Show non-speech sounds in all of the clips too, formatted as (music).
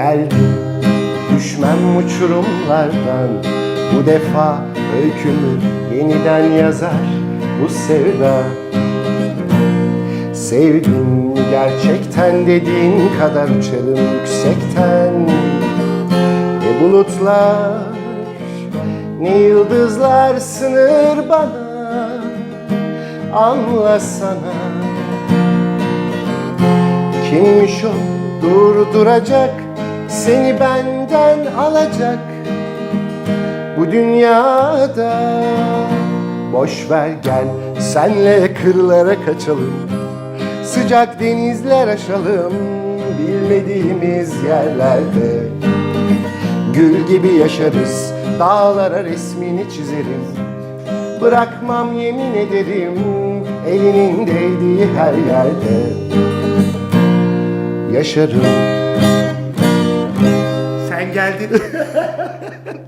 geldim Düşmem uçurumlardan Bu defa öykümü yeniden yazar bu sevda. Sevdim gerçekten dediğin kadar uçarım yüksekten. Ne bulutlar ne yıldızlar sınır bana Anlasana Kimmiş o? Durduracak Seni benden alacak Bu dünyada. Boş ver gel senle kırlara kaçalım Sıcak denizler aşalım Bilmediğimiz yerlerde. Gül gibi yaşarız Dağlara resmini çizerim Bırakmam yemin ederim Elinin değdiği her yerde. Yaşarım Sen geldin. (laughs)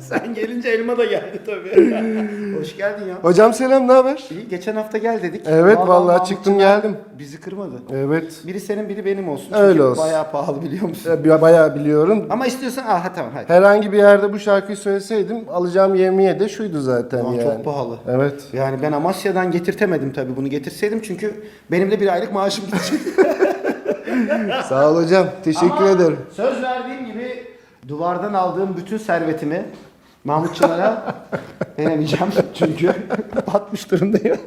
Sen gelince elma da geldi tabii. (laughs) Hoş geldin ya. Hocam selam ne haber? İyi, geçen hafta gel dedik. Evet, vallahi Mahmut çıktım, geldim. Bizi kırmadı. Evet Biri senin biri benim olsun. Çünkü Öyle olsun. bayağı pahalı biliyor musun? Ya, Bayağı biliyorum Ama istiyorsan ah ha, tamam hadi. Herhangi bir yerde bu şarkıyı söyleseydim alacağım yemeğe de şuydu zaten Aman yani. çok pahalı. Evet. Yani ben Amasya'dan getirtemedim tabii bunu getirseydim çünkü benim de bir aylık maaşım gidecek. (laughs) Sağ ol hocam. Teşekkür Ama ederim. Söz verdiğim gibi duvardan aldığım bütün servetimi Mahmut Çınar'a (laughs) veremeyeceğim çünkü (laughs) batmış durumdayım. (laughs)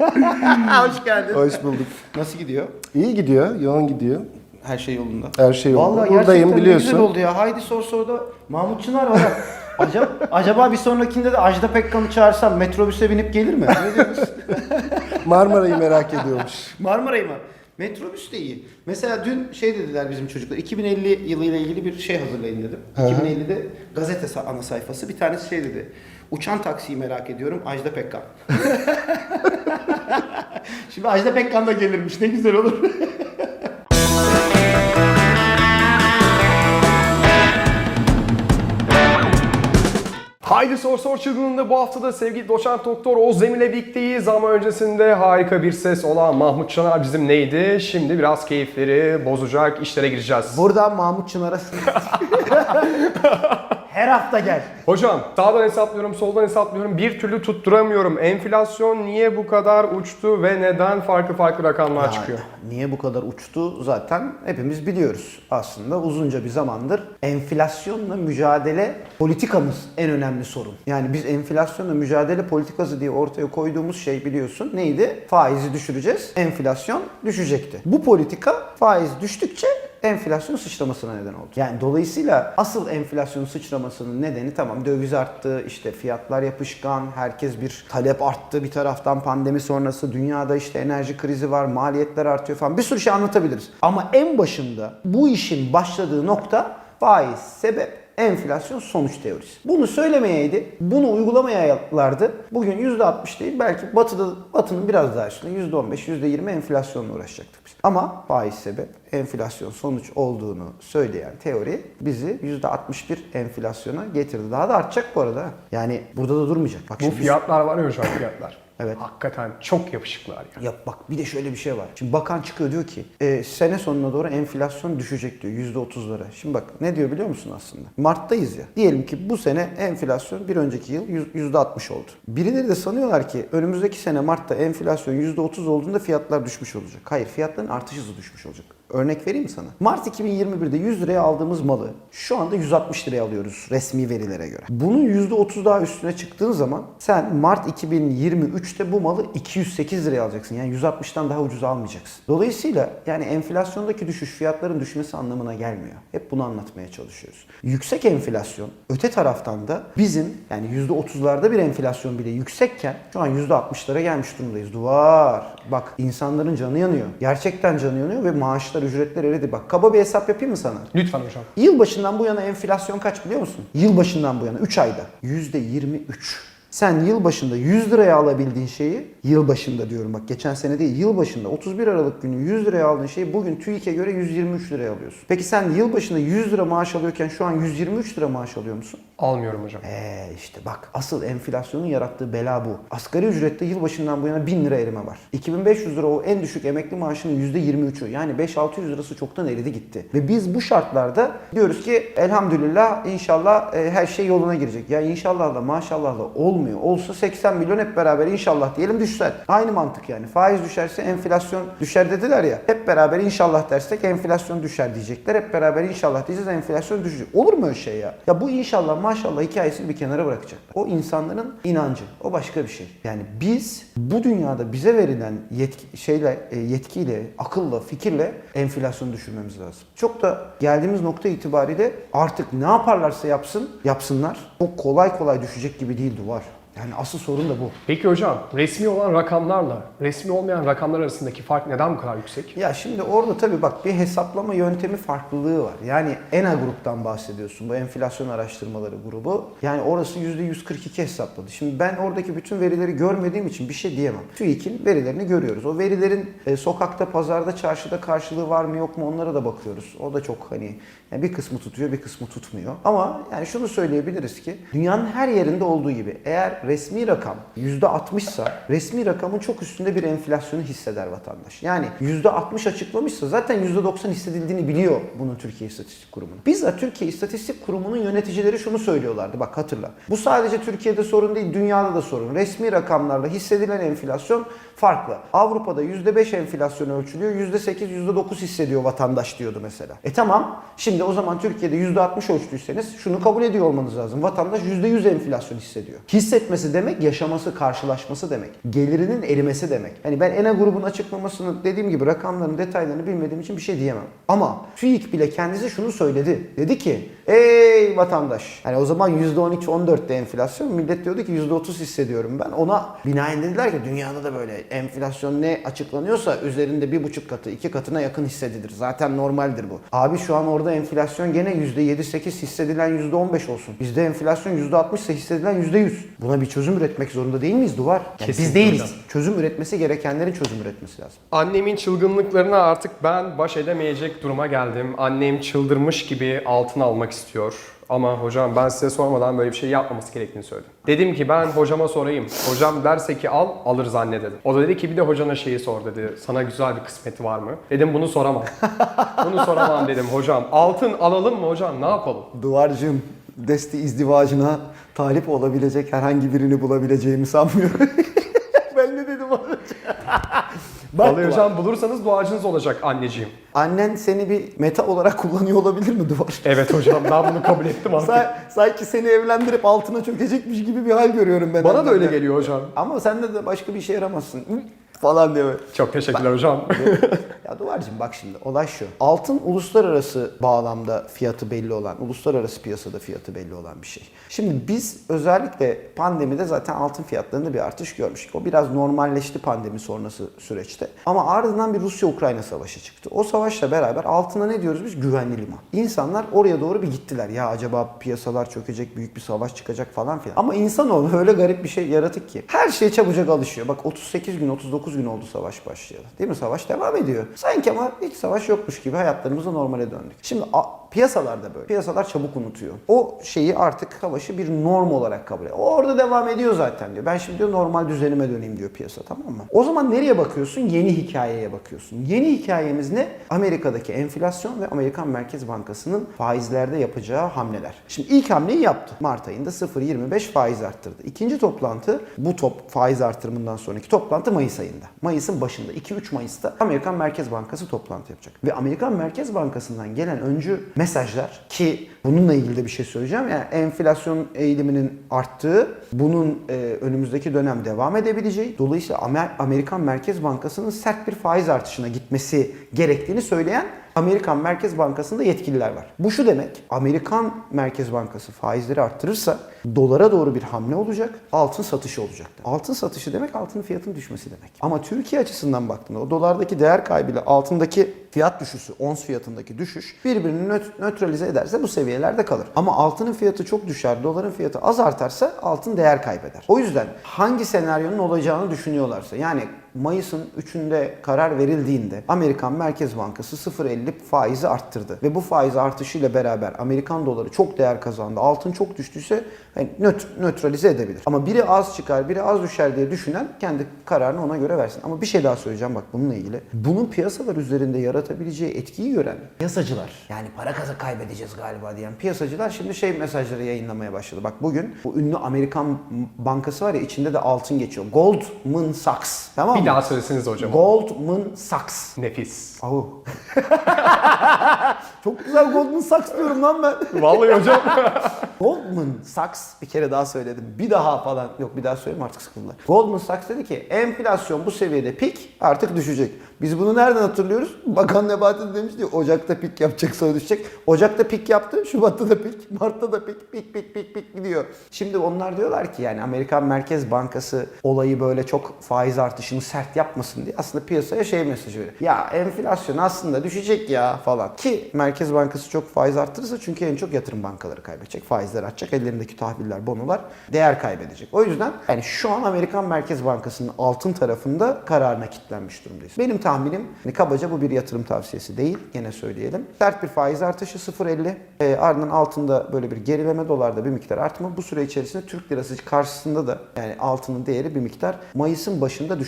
Hoş geldin. Hoş bulduk. Nasıl gidiyor? İyi gidiyor, yoğun gidiyor. Her şey yolunda. Her şey yolunda. Vallahi Buradayım, gerçekten ne biliyorsun. güzel oldu ya. Haydi sor sor da Mahmut Çınar var. acaba, acaba bir sonrakinde de Ajda Pekkan'ı çağırsam metrobüse binip gelir mi? Ne? Marmara'yı merak ediyormuş. Marmara'yı mı? Metrobüs de iyi. Mesela dün şey dediler bizim çocuklar. 2050 yılıyla ilgili bir şey hazırlayın dedim. Hı. 2050'de gazete ana sayfası. Bir tanesi şey dedi. Uçan taksiyi merak ediyorum. Ajda Pekkan. (laughs) Şimdi Ajda Pekkan da gelirmiş. Ne güzel olur. (laughs) Haydi Sor Sor çılgınlığında bu hafta da sevgili doçent doktor Oğuz Demir'le birlikteyiz ama öncesinde harika bir ses olan Mahmut Çanar bizim neydi? Şimdi biraz keyifleri bozacak işlere gireceğiz. Buradan Mahmut Çınar'a (laughs) Her hafta gel. Hocam sağdan hesaplıyorum soldan hesaplıyorum bir türlü tutturamıyorum. Enflasyon niye bu kadar uçtu ve neden farklı farklı rakamlar Yani çıkıyor? Niye bu kadar uçtu zaten hepimiz biliyoruz. Aslında uzunca bir zamandır enflasyonla mücadele politikamız en önemli sorun. Yani biz enflasyonla mücadele politikası diye ortaya koyduğumuz şey biliyorsun neydi? Faizi düşüreceğiz, enflasyon düşecekti. Bu politika faiz düştükçe enflasyon sıçramasına neden oldu. Yani dolayısıyla asıl enflasyon sıçramasının nedeni tamam döviz arttı, işte fiyatlar yapışkan, herkes bir talep arttı bir taraftan pandemi sonrası dünyada işte enerji krizi var, maliyetler artıyor falan bir sürü şey anlatabiliriz. Ama en başında bu işin başladığı nokta faiz, sebep, enflasyon sonuç teorisi. Bunu söylemeyeydi, bunu uygulamayalardı. Bugün %60 değil belki batıda, batının biraz daha üstünde %15, %20 enflasyonla uğraşacaktık biz. Ama faiz sebep, enflasyon sonuç olduğunu söyleyen teori bizi %61 enflasyona getirdi. Daha da artacak bu arada. Yani burada da durmayacak. Bak Bu fiyatlar var ya hocam fiyatlar. Evet. Hakikaten çok yapışıklar ya. Ya bak bir de şöyle bir şey var. Şimdi bakan çıkıyor diyor ki e, sene sonuna doğru enflasyon düşecek diyor yüzde otuzlara. Şimdi bak ne diyor biliyor musun aslında? Mart'tayız ya. Diyelim ki bu sene enflasyon bir önceki yıl yüz- yüzde altmış oldu. Birileri de sanıyorlar ki önümüzdeki sene Mart'ta enflasyon yüzde otuz olduğunda fiyatlar düşmüş olacak. Hayır fiyatların artış hızı düşmüş olacak. Örnek vereyim sana. Mart 2021'de 100 liraya aldığımız malı şu anda 160 liraya alıyoruz resmi verilere göre. Bunun %30 daha üstüne çıktığın zaman sen Mart 2023'te bu malı 208 liraya alacaksın. Yani 160'tan daha ucuz almayacaksın. Dolayısıyla yani enflasyondaki düşüş fiyatların düşmesi anlamına gelmiyor. Hep bunu anlatmaya çalışıyoruz. Yüksek enflasyon öte taraftan da bizim yani %30'larda bir enflasyon bile yüksekken şu an %60'lara gelmiş durumdayız. Duvar. Bak insanların canı yanıyor. Gerçekten canı yanıyor ve maaşlar, ücretler eridi. Bak kaba bir hesap yapayım mı sana? Lütfen hocam. Yılbaşından bu yana enflasyon kaç biliyor musun? Yılbaşından bu yana 3 ayda %23. Sen yıl başında 100 liraya alabildiğin şeyi, yıl başında diyorum bak geçen sene değil, yıl başında 31 Aralık günü 100 liraya aldığın şeyi bugün TÜİK'e göre 123 liraya alıyorsun. Peki sen yıl başında 100 lira maaş alıyorken şu an 123 lira maaş alıyor musun? Almıyorum hocam. Eee işte bak asıl enflasyonun yarattığı bela bu. Asgari ücrette yılbaşından bu yana 1000 lira erime var. 2500 lira o en düşük emekli maaşının %23'ü yani 5-600 lirası çoktan eridi gitti. Ve biz bu şartlarda diyoruz ki elhamdülillah inşallah e, her şey yoluna girecek. Ya inşallah da maşallah da olmuyor. Olsa 80 milyon hep beraber inşallah diyelim düşser. Aynı mantık yani. Faiz düşerse enflasyon düşer dediler ya. Hep beraber inşallah dersek enflasyon düşer diyecekler. Hep beraber inşallah diyeceğiz enflasyon düşecek. Olur mu öyle şey ya? Ya bu inşallah maşallah hikayesini bir kenara bırakacaklar. O insanların inancı. O başka bir şey. Yani biz bu dünyada bize verilen yetki, şeyle, e, yetkiyle, akılla, fikirle enflasyonu düşürmemiz lazım. Çok da geldiğimiz nokta itibariyle artık ne yaparlarsa yapsın, yapsınlar. Çok kolay kolay düşecek gibi değil duvar. Yani asıl sorun da bu. Peki hocam resmi olan rakamlarla resmi olmayan rakamlar arasındaki fark neden bu kadar yüksek? Ya şimdi orada tabii bak bir hesaplama yöntemi farklılığı var. Yani ENA gruptan bahsediyorsun. Bu enflasyon araştırmaları grubu. Yani orası %142 hesapladı. Şimdi ben oradaki bütün verileri görmediğim için bir şey diyemem. TÜİK'in verilerini görüyoruz. O verilerin e, sokakta, pazarda, çarşıda karşılığı var mı yok mu onlara da bakıyoruz. O da çok hani yani bir kısmı tutuyor bir kısmı tutmuyor. Ama yani şunu söyleyebiliriz ki dünyanın her yerinde olduğu gibi eğer resmi rakam %60 ise resmi rakamın çok üstünde bir enflasyonu hisseder vatandaş. Yani %60 açıklamışsa zaten %90 hissedildiğini biliyor bunun Türkiye İstatistik Kurumu'nun. Bizzat Türkiye İstatistik Kurumu'nun yöneticileri şunu söylüyorlardı bak hatırla. Bu sadece Türkiye'de sorun değil dünyada da sorun. Resmi rakamlarla hissedilen enflasyon farklı. Avrupa'da %5 enflasyon ölçülüyor, %8, %9 hissediyor vatandaş diyordu mesela. E tamam, şimdi o zaman Türkiye'de %60 ölçtüyseniz şunu kabul ediyor olmanız lazım. Vatandaş %100 enflasyon hissediyor. Hissetmesi demek yaşaması, karşılaşması demek. Gelirinin erimesi demek. Hani ben ENA grubun açıklamasını dediğim gibi rakamların detaylarını bilmediğim için bir şey diyemem. Ama TÜİK bile kendisi şunu söyledi. Dedi ki ey vatandaş. Hani o zaman %12-14'te enflasyon. Millet diyordu ki %30 hissediyorum ben. Ona binaen dediler ki dünyada da böyle enflasyon ne açıklanıyorsa üzerinde bir buçuk katı, iki katına yakın hissedilir. Zaten normaldir bu. Abi şu an orada enflasyon gene %7-8 hissedilen %15 olsun. Bizde enflasyon %60 ise hissedilen %100. Buna bir çözüm üretmek zorunda değil miyiz Duvar? Yani biz değiliz. hocam. Çözüm üretmesi gerekenlerin çözüm üretmesi lazım. Annemin çılgınlıklarına artık ben baş edemeyecek duruma geldim. Annem çıldırmış gibi altın almak istiyor. Ama hocam ben size sormadan böyle bir şey yapmaması gerektiğini söyledim. Dedim ki ben hocama sorayım. Hocam derse ki al, alırız anne dedim. O da dedi ki bir de hocana şeyi sor dedi. Sana güzel bir kısmeti var mı? Dedim bunu soramam. (laughs) bunu soramam dedim hocam. Altın alalım mı hocam ne yapalım? Duvarcığım desti izdivacına talip olabilecek herhangi birini bulabileceğimi sanmıyorum. (laughs) ben ne dedim önce? Bak Duvar, hocam bulursanız duacınız olacak anneciğim. Annen seni bir meta olarak kullanıyor olabilir mi Duvar? Evet hocam ben bunu kabul ettim artık. Sa- sanki seni evlendirip altına çökecekmiş gibi bir hal görüyorum ben. Bana da öyle geliyor hocam. Ama sende de başka bir işe yaramazsın. Falan diye. Çok teşekkürler hocam. Ya Duvarcığım bak şimdi olay şu. Altın uluslararası bağlamda fiyatı belli olan, uluslararası piyasada fiyatı belli olan bir şey. Şimdi biz özellikle pandemide zaten altın fiyatlarında bir artış görmüştük. O biraz normalleşti pandemi sonrası süreçte. Ama ardından bir Rusya-Ukrayna savaşı çıktı. O savaşla beraber altına ne diyoruz biz? Güvenli liman. İnsanlar oraya doğru bir gittiler. Ya acaba piyasalar çökecek, büyük bir savaş çıkacak falan filan. Ama insanoğlu (laughs) öyle garip bir şey yaratık ki. Her şeye çabucak alışıyor. Bak 38 gün, 39 gün oldu savaş başlayalı. Değil mi? Savaş devam ediyor. Sanki ama hiç savaş yokmuş gibi hayatlarımıza normale döndük. Şimdi piyasalarda böyle. Piyasalar çabuk unutuyor. O şeyi artık savaşı bir norm olarak kabul ediyor. Orada devam ediyor zaten diyor. Ben şimdi diyor normal düzenime döneyim diyor piyasa tamam mı? O zaman nereye bakıyorsun? Yeni hikayeye bakıyorsun. Yeni hikayemiz ne? Amerika'daki enflasyon ve Amerikan Merkez Bankası'nın faizlerde yapacağı hamleler. Şimdi ilk hamleyi yaptı. Mart ayında 0.25 faiz arttırdı. İkinci toplantı bu top faiz artırımından sonraki toplantı Mayıs ayında. Mayıs'ın başında 2-3 Mayıs'ta Amerikan Merkez Bankası toplantı yapacak. Ve Amerikan Merkez Bankası'ndan gelen öncü mesajlar ki bununla ilgili de bir şey söyleyeceğim. Yani enflasyon eğiliminin arttığı, bunun e, önümüzdeki dönem devam edebileceği, dolayısıyla Amer- Amerikan Merkez Bankası'nın sert bir faiz artışına gitmesi gerektiğini söyleyen Amerikan Merkez Bankası'nda yetkililer var. Bu şu demek. Amerikan Merkez Bankası faizleri arttırırsa dolara doğru bir hamle olacak. Altın satışı olacak. Altın satışı demek altının fiyatının düşmesi demek. Ama Türkiye açısından baktığında o dolardaki değer kaybıyla altındaki fiyat düşüşü, ons fiyatındaki düşüş birbirini nöt- nötralize ederse bu seviyelerde kalır. Ama altının fiyatı çok düşer, doların fiyatı az artarsa altın değer kaybeder. O yüzden hangi senaryonun olacağını düşünüyorlarsa yani Mayıs'ın 3'ünde karar verildiğinde Amerikan Merkez Bankası 0.50 faizi arttırdı. Ve bu faiz artışıyla beraber Amerikan doları çok değer kazandı. Altın çok düştüyse hani nöt- nötralize edebilir. Ama biri az çıkar, biri az düşer diye düşünen kendi kararını ona göre versin. Ama bir şey daha söyleyeceğim bak bununla ilgili. Bunun piyasalar üzerinde yaratabileceği etkiyi gören piyasacılar yani para kazı kaybedeceğiz galiba diyen piyasacılar şimdi şey mesajları yayınlamaya başladı. Bak bugün bu ünlü Amerikan bankası var ya içinde de altın geçiyor. Goldman Sachs. Tamam? Bir daha söyleseniz hocam. Goldman Sachs. Nefis. Ahu. (laughs) Çok güzel Goldman Sachs diyorum lan ben. (laughs) Vallahi hocam. (laughs) Goldman Sachs bir kere daha söyledim. Bir daha falan. Yok bir daha söyleyeyim artık sıkıldılar. Goldman Sachs dedi ki enflasyon bu seviyede pik artık düşecek. Biz bunu nereden hatırlıyoruz? Bakan Nebati de demişti Ocak'ta pik yapacak sonra düşecek. Ocak'ta pik yaptı. Şubat'ta da pik. Mart'ta da pik. Pik pik pik pik gidiyor. Şimdi onlar diyorlar ki yani Amerikan Merkez Bankası olayı böyle çok faiz artışını sert yapmasın diye aslında piyasaya şey mesajı veriyor. Ya enflasyon aslında düşecek ya falan. Ki Merkez Bankası çok faiz arttırırsa çünkü en çok yatırım bankaları kaybedecek. Faizler artacak. Ellerindeki tahviller, bonolar değer kaybedecek. O yüzden yani şu an Amerikan Merkez Bankası'nın altın tarafında kararına kilitlenmiş durumdayız. Benim tahminim hani kabaca bu bir yatırım tavsiyesi değil. Gene söyleyelim. Sert bir faiz artışı 0.50. E, ardından altında böyle bir gerileme dolarda bir miktar artma. Bu süre içerisinde Türk lirası karşısında da yani altının değeri bir miktar Mayıs'ın başında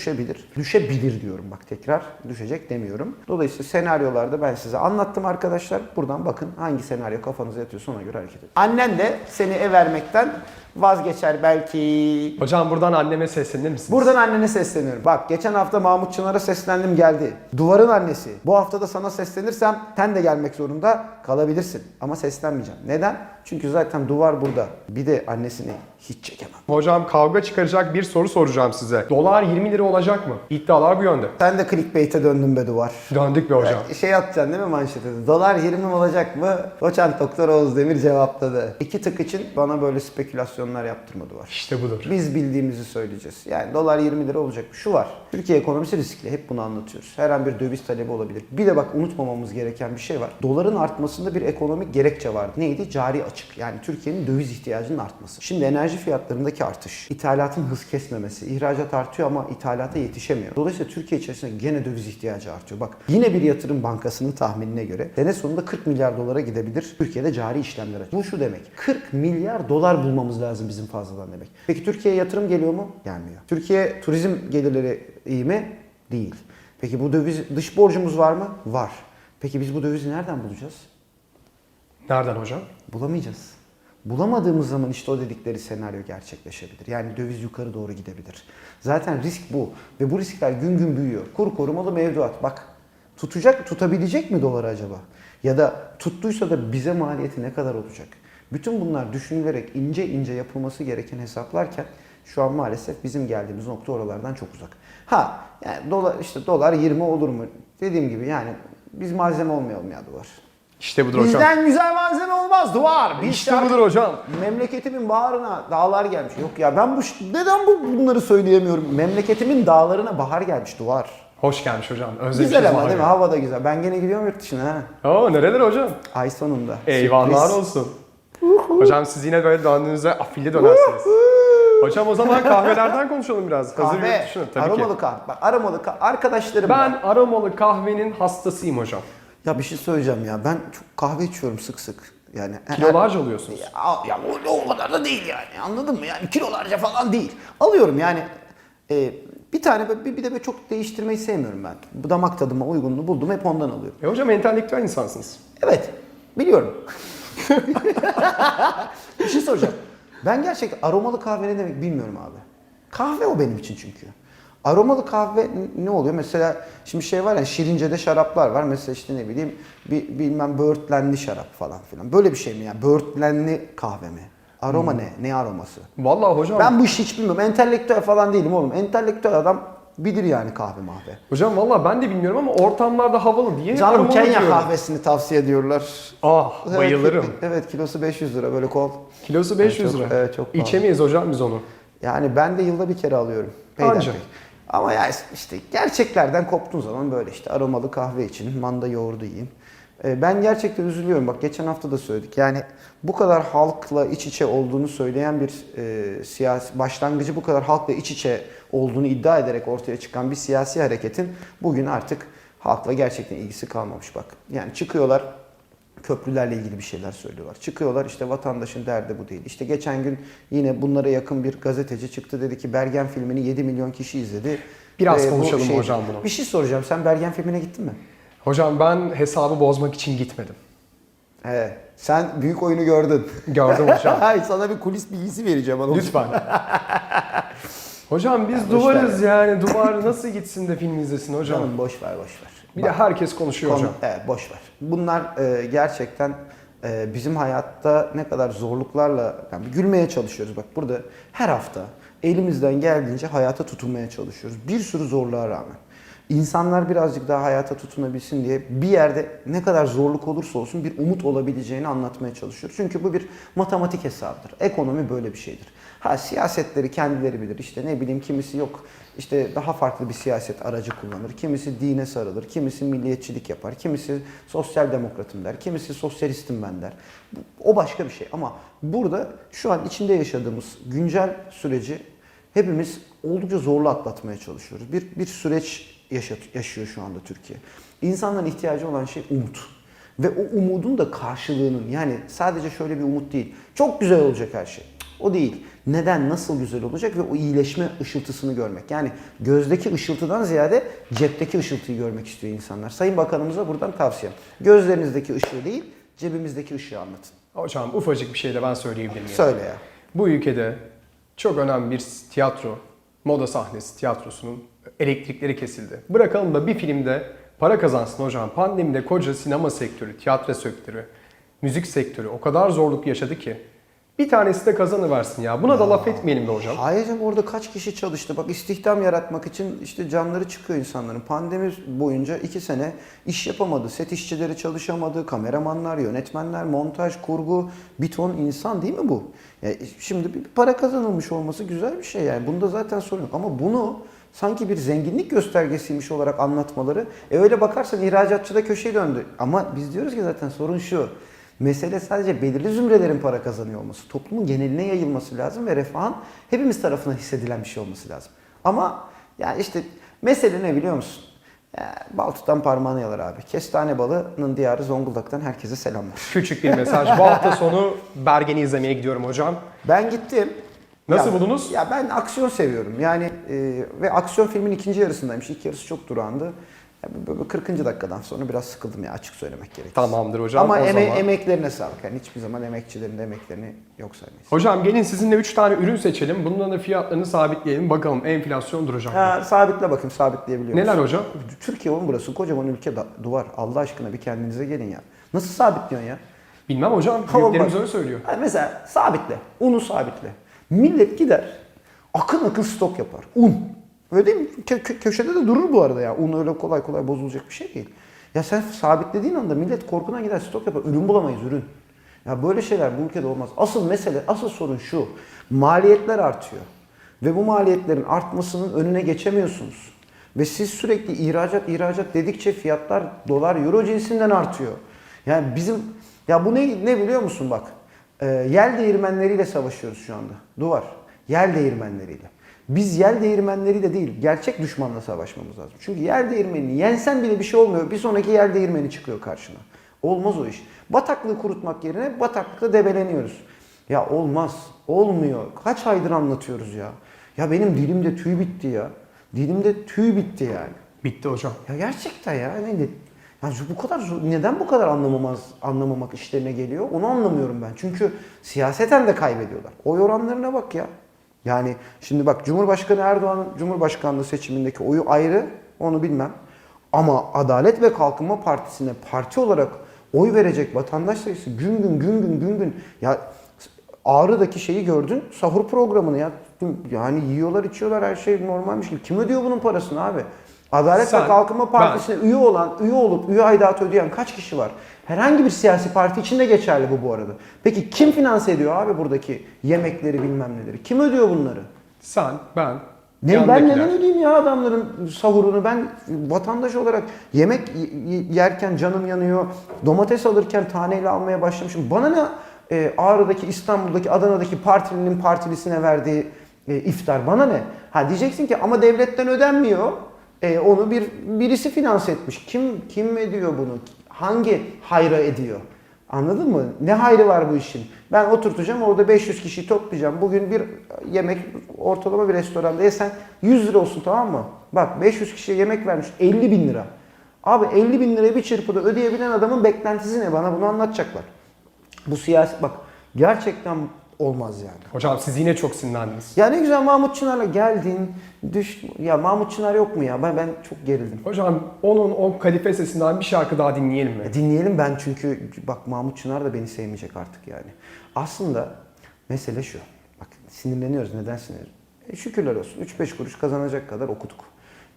düşebilir. Düşebilir diyorum bak tekrar. Düşecek demiyorum. Dolayısıyla senaryolarda ben size anlattım arkadaşlar. Buradan bakın hangi senaryo kafanıza yatıyorsa ona göre hareket edin. Annen de seni ev vermekten vazgeçer belki. hocam buradan anneme seslenir misiniz? Buradan annene sesleniyorum. Bak geçen hafta Mahmut Çınar'a seslendim geldi. Duvarın annesi. Bu hafta da sana seslenirsem sen de gelmek zorunda kalabilirsin. Ama seslenmeyeceğim. Neden? Çünkü zaten duvar burada. Bir de annesini hiç çekemem. Hocam kavga çıkaracak bir soru soracağım size. Dolar 20 lira olacak mı? İddialar bu yönde. Sen de clickbait'e döndün be duvar. Döndük be hocam. Şey atacaksın değil mi manşete? Dolar 20 mi olacak mı? Doçent Doktor Oğuz Demir cevapladı. İki tık için bana böyle spekülasyonlar yaptırma duvar. İşte budur. Biz bildiğimizi söyleyeceğiz. Yani dolar 20 lira olacak. Şu var. Türkiye ekonomisi riskli. Hep bunu anlatıyoruz. Her an bir döviz talebi olabilir. Bir de bak unutmamamız gereken bir şey var. Doların artmasında bir ekonomik gerekçe vardı. Neydi? Cari açık. Yani Türkiye'nin döviz ihtiyacının artması. Şimdi enerji fiyatlarındaki artış, ithalatın hız kesmemesi, ihracat artıyor ama ithalata yetişemiyor. Dolayısıyla Türkiye içerisinde gene döviz ihtiyacı artıyor. Bak yine bir yatırım bankasının tahminine göre sene sonunda 40 milyar dolara gidebilir. Türkiye'de cari işlemler açık. Bu şu demek. 40 milyar dolar bulmamız lazım bizim fazladan demek. Peki Türkiye'ye yatırım geliyor mu? Gelmiyor. Türkiye turizm gelirleri iyi mi? Değil. Peki bu döviz dış borcumuz var mı? Var. Peki biz bu dövizi nereden bulacağız? Nereden hocam? Bulamayacağız. Bulamadığımız zaman işte o dedikleri senaryo gerçekleşebilir. Yani döviz yukarı doğru gidebilir. Zaten risk bu. Ve bu riskler gün gün büyüyor. Kur korumalı mevduat. Bak tutacak, tutabilecek mi doları acaba? Ya da tuttuysa da bize maliyeti ne kadar olacak? Bütün bunlar düşünülerek ince ince yapılması gereken hesaplarken şu an maalesef bizim geldiğimiz nokta oralardan çok uzak. Ha yani dolar işte dolar 20 olur mu? Dediğim gibi yani biz malzeme olmayalım ya dolar. İşte budur hocam. Bizden güzel malzeme olmaz duvar. Biz İşte budur hocam. Memleketimin bağrına dağlar gelmiş. Yok ya ben bu neden bu bunları söyleyemiyorum? Memleketimin dağlarına bahar gelmiş duvar. Hoş gelmiş hocam. Özlemişiz Güzel ama değil mi? Hava da güzel. Ben gene gidiyorum yurt dışına ha. Oo nereler hocam? Ay sonunda. Eyvallah Sürpriz. olsun. Hocam siz yine böyle döndüğünüzde afilli dönersiniz. hocam o zaman kahvelerden (laughs) konuşalım biraz. Hazır Kahve. yurt dışına tabii aromalı ki. kahve. Bak aromalı kahve. Arkadaşlarım Ben var. aromalı kahvenin hastasıyım hocam. Ya bir şey söyleyeceğim ya. Ben çok kahve içiyorum sık sık. Yani Kilolarca alıyorsunuz. Ya, ya o, o kadar da değil yani. Anladın mı? Yani kilolarca falan değil. Alıyorum yani. e, bir tane bir, bir de böyle çok değiştirmeyi sevmiyorum ben. Bu damak tadıma uygunluğu buldum hep ondan alıyorum. E hocam entelektüel insansınız. Evet. Biliyorum. (laughs) bir şey soracağım. Ben gerçekten aromalı kahve ne demek bilmiyorum abi. Kahve o benim için çünkü. Aromalı kahve ne oluyor? Mesela şimdi şey var ya Şirince'de şaraplar var. Mesela işte ne bileyim bir, bilmem böğürtlenli şarap falan filan. Böyle bir şey mi yani? Böğürtlenli kahve mi? Aroma ne? Ne aroması? Vallahi hocam. Ben bu işi hiç bilmiyorum. Entelektüel falan değilim oğlum. Entelektüel adam bilir yani kahve mahve. Hocam valla ben de bilmiyorum ama ortamlarda havalı diye Canım Kenya diyorum. kahvesini tavsiye ediyorlar. Ah Evet, bayılırım. Evet kilosu 500 lira böyle kol. Kilosu 500 çok- lira. evet, çok pahalı. İçemeyiz hocam biz onu. Yani ben de yılda bir kere alıyorum. Anca. Peyderpey. Ama ya işte gerçeklerden koptuğun zaman böyle işte aromalı kahve için manda yoğurdu yiyeyim. Ee, Ben gerçekten üzülüyorum. Bak geçen hafta da söyledik. Yani bu kadar halkla iç içe olduğunu söyleyen bir e, siyasi başlangıcı bu kadar halkla iç içe olduğunu iddia ederek ortaya çıkan bir siyasi hareketin bugün artık halkla gerçekten ilgisi kalmamış bak. Yani çıkıyorlar köprülerle ilgili bir şeyler söylüyorlar. Çıkıyorlar işte vatandaşın derdi bu değil. İşte geçen gün yine bunlara yakın bir gazeteci çıktı dedi ki Bergen filmini 7 milyon kişi izledi. Biraz Ve bu konuşalım hocam bunu. Bir şey soracağım. Sen Bergen filmine gittin mi? Hocam ben hesabı bozmak için gitmedim. He. Sen büyük oyunu gördün. Gördüm hocam. (laughs) Hayır sana bir kulis bilgisi vereceğim. Anıl. Lütfen. (laughs) Hocam biz Ya duvarız yani. Duvar nasıl gitsin de film izlesin hocam? Canım boş ver boş ver. Bir de herkes konuşuyor Konu- hocam. Evet boş ver. Bunlar e, gerçekten e, bizim hayatta ne kadar zorluklarla yani gülmeye çalışıyoruz. Bak burada her hafta elimizden geldiğince hayata tutunmaya çalışıyoruz. Bir sürü zorluğa rağmen. İnsanlar birazcık daha hayata tutunabilsin diye bir yerde ne kadar zorluk olursa olsun bir umut olabileceğini anlatmaya çalışıyoruz. Çünkü bu bir matematik hesabıdır. Ekonomi böyle bir şeydir. Ha siyasetleri kendileri bilir. İşte ne bileyim kimisi yok işte daha farklı bir siyaset aracı kullanır. Kimisi dine sarılır, kimisi milliyetçilik yapar, kimisi sosyal demokratım der, kimisi sosyalistim ben der. O başka bir şey ama burada şu an içinde yaşadığımız güncel süreci hepimiz oldukça zorlu atlatmaya çalışıyoruz. Bir, bir süreç yaşat, yaşıyor şu anda Türkiye. İnsanların ihtiyacı olan şey umut. Ve o umudun da karşılığının yani sadece şöyle bir umut değil. Çok güzel olacak her şey. O değil. Neden, nasıl güzel olacak ve o iyileşme ışıltısını görmek. Yani gözdeki ışıltıdan ziyade cepteki ışıltıyı görmek istiyor insanlar. Sayın Bakanımıza buradan tavsiyem. Gözlerinizdeki ışığı değil, cebimizdeki ışığı anlatın. Hocam ufacık bir şey de ben söyleyebilir miyim? Söyle ya. Bu ülkede çok önemli bir tiyatro, moda sahnesi tiyatrosunun elektrikleri kesildi. Bırakalım da bir filmde para kazansın hocam. Pandemide koca sinema sektörü, tiyatro sektörü, müzik sektörü o kadar zorluk yaşadı ki. Bir tanesi de kazanıversin ya. Buna da laf etmeyelim be hocam. Hayır canım, orada kaç kişi çalıştı? Bak istihdam yaratmak için işte canları çıkıyor insanların. Pandemi boyunca iki sene iş yapamadı. Set işçileri çalışamadı. Kameramanlar, yönetmenler, montaj, kurgu. Bir ton insan değil mi bu? Ya şimdi bir para kazanılmış olması güzel bir şey yani. Bunda zaten sorun yok. Ama bunu sanki bir zenginlik göstergesiymiş olarak anlatmaları. E öyle bakarsan ihracatçı da köşeye döndü. Ama biz diyoruz ki zaten sorun şu. Mesele sadece belirli zümrelerin para kazanıyor olması. Toplumun geneline yayılması lazım ve refahın hepimiz tarafından hissedilen bir şey olması lazım. Ama yani işte mesele ne biliyor musun? Ya, bal tutan parmağını yalar abi. Kestane balının diyarı Zonguldak'tan herkese selamlar. Küçük bir mesaj. Bu hafta sonu Bergen'i izlemeye gidiyorum hocam. Ben gittim. Nasıl Ya- buldunuz? Ya ben aksiyon seviyorum. Yani e, ve aksiyon filmin ikinci yarısındaymış. İlk yarısı çok böyle 40. dakikadan sonra biraz sıkıldım ya açık söylemek gerekirse. Tamamdır hocam. Ama eme- zaman. emeklerine sağlık. Yani hiçbir zaman emekçilerin de emeklerini yok saymayız. Hocam gelin sizinle 3 tane ürün seçelim. Bunların da fiyatlarını sabitleyelim. Bakalım enflasyon duracak mı? Ha, sabitle bakayım sabitleyebiliyor Neler hocam? Türkiye oğlum burası kocaman ülke da- duvar. Allah aşkına bir kendinize gelin ya. Nasıl sabitliyorsun ya? Bilmem hocam. Büyüklerimiz öyle söylüyor. Mesela sabitle. Unu sabitle. Millet gider akın akın stok yapar. Un. Öyle değil mi? Kö- kö- köşede de durur bu arada ya. Un öyle kolay kolay bozulacak bir şey değil. Ya sen sabitlediğin anda millet korkudan gider stok yapar. Ürün bulamayız ürün. Ya böyle şeyler bu ülkede olmaz. Asıl mesele, asıl sorun şu. Maliyetler artıyor. Ve bu maliyetlerin artmasının önüne geçemiyorsunuz. Ve siz sürekli ihracat ihracat dedikçe fiyatlar dolar euro cinsinden artıyor. Yani bizim ya bu ne ne biliyor musun bak? Ee, yel değirmenleriyle savaşıyoruz şu anda. Duvar. Yel değirmenleriyle. Biz yel değirmenleriyle değil, gerçek düşmanla savaşmamız lazım. Çünkü yel değirmenini yensen bile bir şey olmuyor. Bir sonraki yel değirmeni çıkıyor karşına. Olmaz o iş. Bataklığı kurutmak yerine bataklıkta debeleniyoruz. Ya olmaz. Olmuyor. Kaç aydır anlatıyoruz ya. Ya benim dilimde tüy bitti ya. Dilimde tüy bitti yani. Bitti hocam. Ya gerçekten ya. Ne, ne- ya şu bu kadar neden bu kadar anlamamaz anlamamak işlerine geliyor? Onu anlamıyorum ben. Çünkü siyaseten de kaybediyorlar. Oy oranlarına bak ya. Yani şimdi bak Cumhurbaşkanı Erdoğan'ın Cumhurbaşkanlığı seçimindeki oyu ayrı. Onu bilmem. Ama Adalet ve Kalkınma Partisi'ne parti olarak oy verecek vatandaş sayısı gün gün gün gün gün gün ya Ağrı'daki şeyi gördün. Sahur programını ya. Yani yiyorlar içiyorlar her şey normalmiş gibi. Kim ödüyor bunun parasını abi? Adalet Sen, ve Kalkınma Partisi'ne üye olan, üye olup üye aidatı ödeyen kaç kişi var? Herhangi bir siyasi parti için de geçerli bu bu arada. Peki kim finanse ediyor abi buradaki yemekleri bilmem neleri? Kim ödüyor bunları? Sen, ben, Ne, ben neden ödeyeyim ya adamların sahurunu? Ben vatandaş olarak yemek yerken canım yanıyor. Domates alırken taneyle almaya başlamışım. Bana ne e, Ağrı'daki, İstanbul'daki, Adana'daki partilinin partilisine verdiği e, iftar bana ne? Ha diyeceksin ki ama devletten ödenmiyor. E, onu bir birisi finanse etmiş. Kim kim ediyor bunu? Hangi hayra ediyor? Anladın mı? Ne hayrı var bu işin? Ben oturtacağım orada 500 kişiyi toplayacağım. Bugün bir yemek ortalama bir restoranda yesen 100 lira olsun tamam mı? Bak 500 kişiye yemek vermiş 50 bin lira. Abi 50 bin lirayı bir çırpıda ödeyebilen adamın beklentisi ne? Bana bunu anlatacaklar. Bu siyasi bak gerçekten olmaz yani. Hocam siz yine çok sinirlendiniz. Ya ne güzel Mahmut Çınar'la geldin. Düş ya Mahmut Çınar yok mu ya? Ben ben çok gerildim. Hocam onun o kalife sesinden bir şarkı daha dinleyelim mi? E, dinleyelim ben çünkü bak Mahmut Çınar da beni sevmeyecek artık yani. Aslında mesele şu. Bak sinirleniyoruz. Neden sinirleniyoruz? E, şükürler olsun. 3-5 kuruş kazanacak kadar okuduk.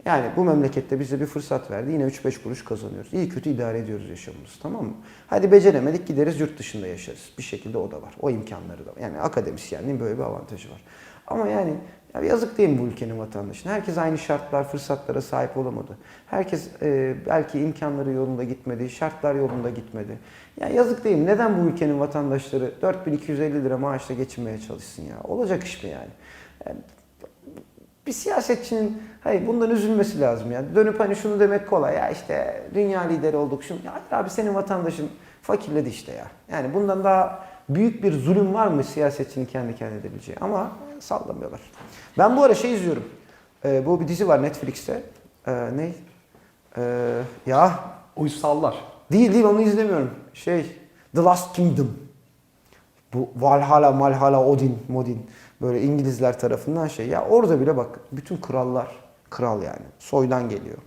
Yani bu memlekette bize bir fırsat verdi. Yine 3-5 kuruş kazanıyoruz. İyi kötü idare ediyoruz yaşamımızı tamam mı? Hadi beceremedik gideriz yurt dışında yaşarız. Bir şekilde o da var. O imkanları da var. Yani akademisyenliğin böyle bir avantajı var. Ama yani ya yazık değil mi bu ülkenin vatandaşına? Herkes aynı şartlar, fırsatlara sahip olamadı. Herkes e, belki imkanları yolunda gitmedi, şartlar yolunda gitmedi. Ya yazık değil mi? Neden bu ülkenin vatandaşları 4250 lira maaşla geçinmeye çalışsın ya? Olacak iş mi yani? yani bir siyasetçinin hayır bundan üzülmesi lazım yani. Dönüp hani şunu demek kolay ya işte dünya lideri olduk şunu. Ya hayır abi senin vatandaşın fakirledi işte ya. Yani bundan daha büyük bir zulüm var mı siyasetçinin kendi kendine edebileceği? Ama sallamıyorlar. Ben bu ara şey izliyorum. Ee, bu bir dizi var Netflix'te. Ee, ne? Ee, ya Uysallar. değil değil onu izlemiyorum. Şey The Last Kingdom. Bu Valhalla, Malhalla, Odin, Modin böyle İngilizler tarafından şey. Ya orada bile bak bütün krallar, kral yani soydan geliyor.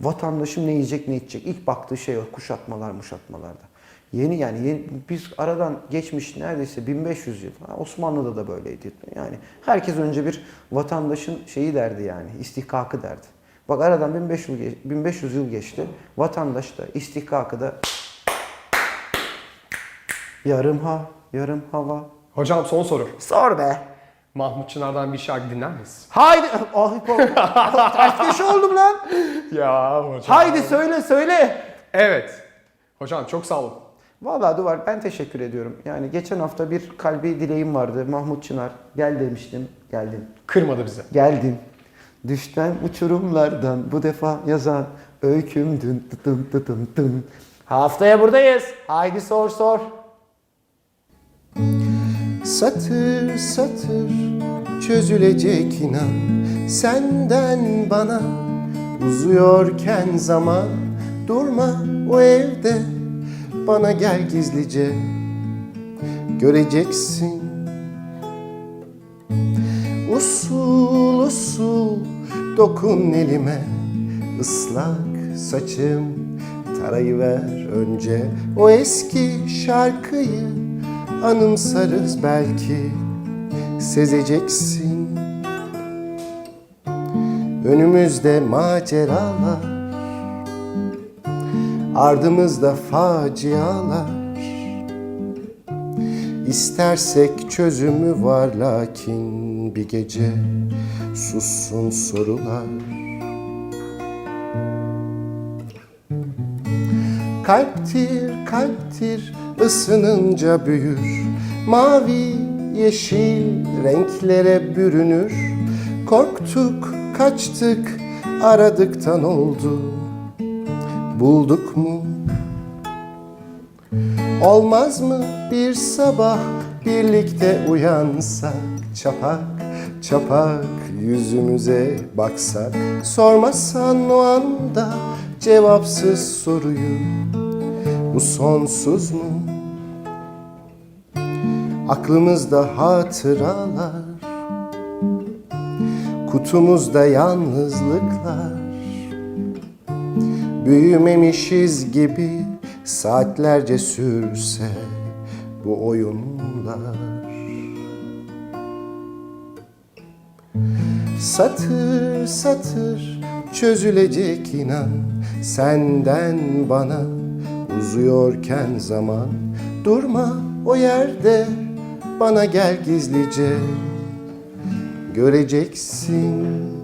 Vatandaşım ne yiyecek ne içecek. İlk baktığı şey o kuşatmalar muşatmalarda. Yeni yani yeni, biz aradan geçmiş neredeyse 1500 yıl. Ha, Osmanlı'da da böyleydi. Yani herkes önce bir vatandaşın şeyi derdi yani istihkakı derdi. Bak aradan 1500 yıl, geç- 1500 yıl geçti. Vatandaş da istihkakı da yarım ha, yarım hava. Hocam son soru. Sor be. Mahmut Çınar'dan bir şarkı dinler miyiz? Haydi. Ah, (laughs) ters köşe oldum lan. Ya hocam. Haydi söyle söyle. Evet. Hocam çok sağ olun. Vallahi Duvar ben teşekkür ediyorum. Yani geçen hafta bir kalbi dileğim vardı. Mahmut Çınar gel demiştim. Geldin. Kırmadı bizi. Geldin. Düşten uçurumlardan bu defa yazan öyküm dün tıtın tıtın tın. Haftaya buradayız. Haydi sor sor. Satır satır çözülecek inan. Senden bana uzuyorken zaman Durma o evde. Bana gel gizlice Göreceksin. Usul usul dokun elime ıslak saçım Tarayıver önce. O eski şarkıyı Anımsarız belki sezeceksin. Önümüzde maceralar Ardımızda facialar. İstersek çözümü var lakin bir gece sussun sorular. Kalptir kalptir ısınınca büyür. Mavi yeşil renklere bürünür. Korktuk kaçtık aradıktan oldu. Bulduk mu? Olmaz mı bir sabah birlikte uyansak? Çapak çapak yüzümüze baksak. Sormasan o anda cevapsız soruyu. Bu sonsuz mu? Aklımızda hatıralar Kutumuzda yalnızlıklar. Büyümemişiz gibi saatlerce sürse bu oyunlar. Satır satır çözülecek inan Senden bana. Uzuyorken zaman Durma o yerde bana gel gizlice. Göreceksin